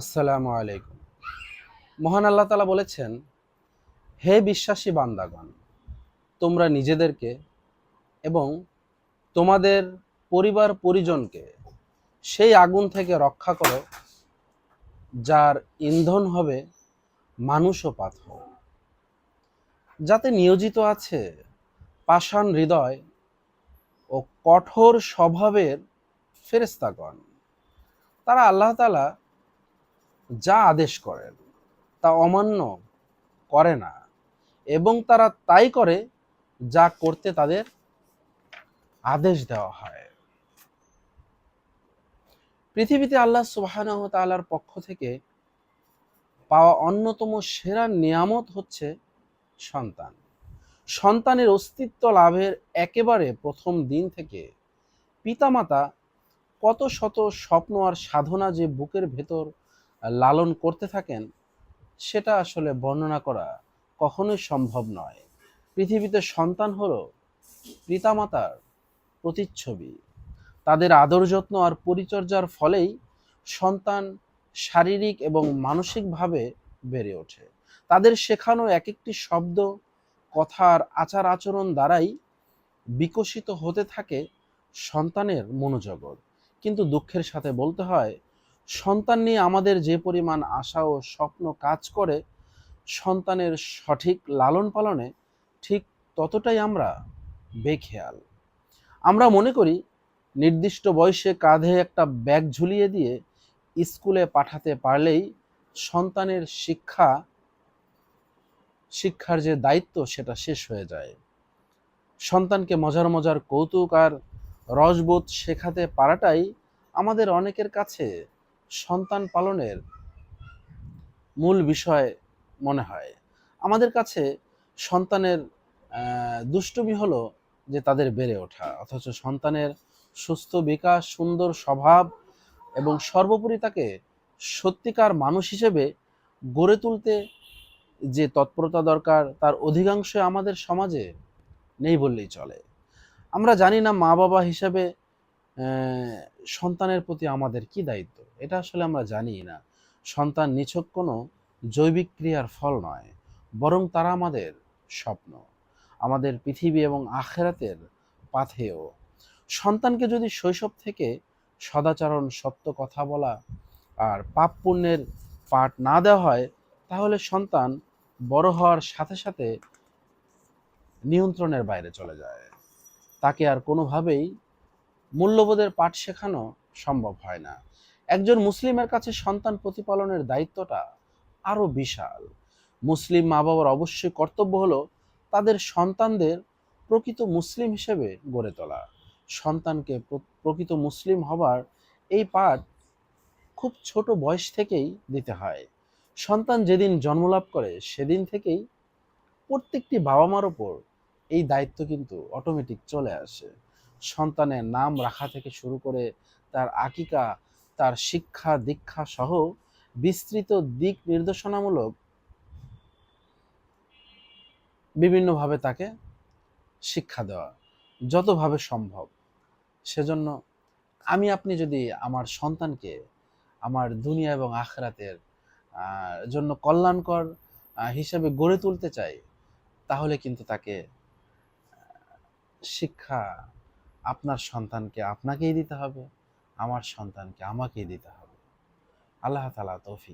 আসসালামু আলাইকুম। মহান আল্লাহ তালা বলেছেন, হে বিশ্বাসী বান্দাগণ, তোমরা নিজেদেরকে এবং তোমাদের পরিবার পরিজনকে সেই আগুন থেকে রক্ষা করো, যার ইন্ধন হবে মানুষ ও পাথর। যাতে নিয়োজিত আছে পাষাণ হৃদয় ও কঠোর স্বভাবের ফেরেস্তাগণ তারা আল্লাহ তালা যা আদেশ করেন তা অমান্য করে না। এবং তারা তাই করে যা করতে তাদের আদেশ দেওয়া হয়। পৃথিবীতে আল্লাহ সুবাহানাহ তাআলার পক্ষ থেকে পাওয়া অন্যতম সেরা নিয়ামত হচ্ছে সন্তান। সন্তানের অস্তিত্ব লাভের একেবারে প্রথম দিন থেকে পিতামাতা কত শত স্বপ্ন আর সাধনা যে বুকের ভেতর লালন করতে থাকেন, সেটা আসলে বর্ণনা করা কখনোই সম্ভব নয়। পৃথিবীতে সন্তান হলো পিতামাতার প্রতিচ্ছবি। তাদের আদর যত্ন আর পরিচর্যার ফলেই সন্তান শারীরিক এবং মানসিকভাবে বেড়ে ওঠে। তাদের শেখানো এক একটি শব্দ কথার আচার আচরণ দ্বারাই বিকশিত হতে থাকে সন্তানের মনোজগৎ। কিন্তু দুঃখের সাথে বলতে হয় সন্তান নিয়ে আমাদের যে পরিমাণ আশা ও স্বপ্ন কাজ করে, সন্তানের সঠিক লালন পালনে ঠিক ততটাই আমরা বেখেয়াল। আমরা মনে করি, নির্দিষ্ট বয়সে কাঁধে একটা ব্যাগ ঝুলিয়ে দিয়ে স্কুলে পাঠাতে পারলেই সন্তানের শিক্ষা, শিক্ষার যে দায়িত্ব সেটা শেষ হয়ে যায়। সন্তানকে মজার মজার কৌতুক আর রসবোধ শেখাতে পারাটাই আমাদের অনেকের কাছে সন্তান পালনের মূল বিষয় মনে হয়। আমাদের কাছে সন্তানের দুষ্টুমি হলো যে তাদের বেড়ে ওঠা, অথচ সন্তানের সুস্থ, বিকাশ, সুন্দর স্বভাব এবং সর্বোপরি তাকে সত্যিকার মানুষ হিসেবে গড়ে তুলতে যে তৎপরতা দরকার, তার অধিকাংশ আমাদের সমাজে নেই বললেই চলে। আমরা জানি না মা বাবা হিসেবে সন্তানের প্রতি আমাদের কি দায়িত্ব? এটা আসলে আমরা জানি না। সন্তান নিছক কোনো জৈবিক ক্রিয়ার ফল নয়, বরং তারা আমাদের স্বপ্ন, আমাদের পৃথিবী এবং আখেরাতের পাথেয়। সন্তানকে যদি শৈশব থেকে সদাচরণ, সত্য কথা বলা আর পাপ পুণ্যের পাঠ না দেওয়া হয়, তাহলে সন্তান বড় হওয়ার সাথে সাথে নিয়ন্ত্রণের বাইরে চলে যায়। তাকে আর কোনোভাবেই মূল্যবোধের পাঠ শেখানো সম্ভব হয় না। একজন মুসলিমের কাছে সন্তান প্রতিপালনের দায়িত্বটা আরও বিশাল। মুসলিম মা বাবার অবশ্যই কর্তব্য হলো তাদের সন্তানদের প্রকৃত মুসলিম হিসেবে গড়ে তোলা। সন্তানকে প্রকৃত মুসলিম হবার এই পাঠ খুব ছোট বয়স থেকেই দিতে হয়। সন্তান যেদিন জন্মলাভ করে, সেদিন থেকেই প্রত্যেকটি বাবা মার ওপর এই দায়িত্ব কিন্তু অটোমেটিক চলে আসে। সন্তানের নাম রাখা থেকে শুরু করে তার আকিকা, তার শিক্ষা, দীক্ষা সহ বিস্তৃত দিক নির্দেশনামূলক বিভিন্নভাবে তাকে শিক্ষা দেওয়া, যতভাবে সম্ভব। সেজন্য আমি, আপনি যদি আমার সন্তানকে আমার দুনিয়া এবং আখরাতের জন্য কল্যাণকর হিসেবে গড়ে তুলতে চাই, তাহলে কিন্তু তাকে শিক্ষা আপনার সন্তানকে আপনাকেই দিতে হবে আমার সন্তানকে আমাকেই দিতে হবে। আল্লাহ তালা তৌফিক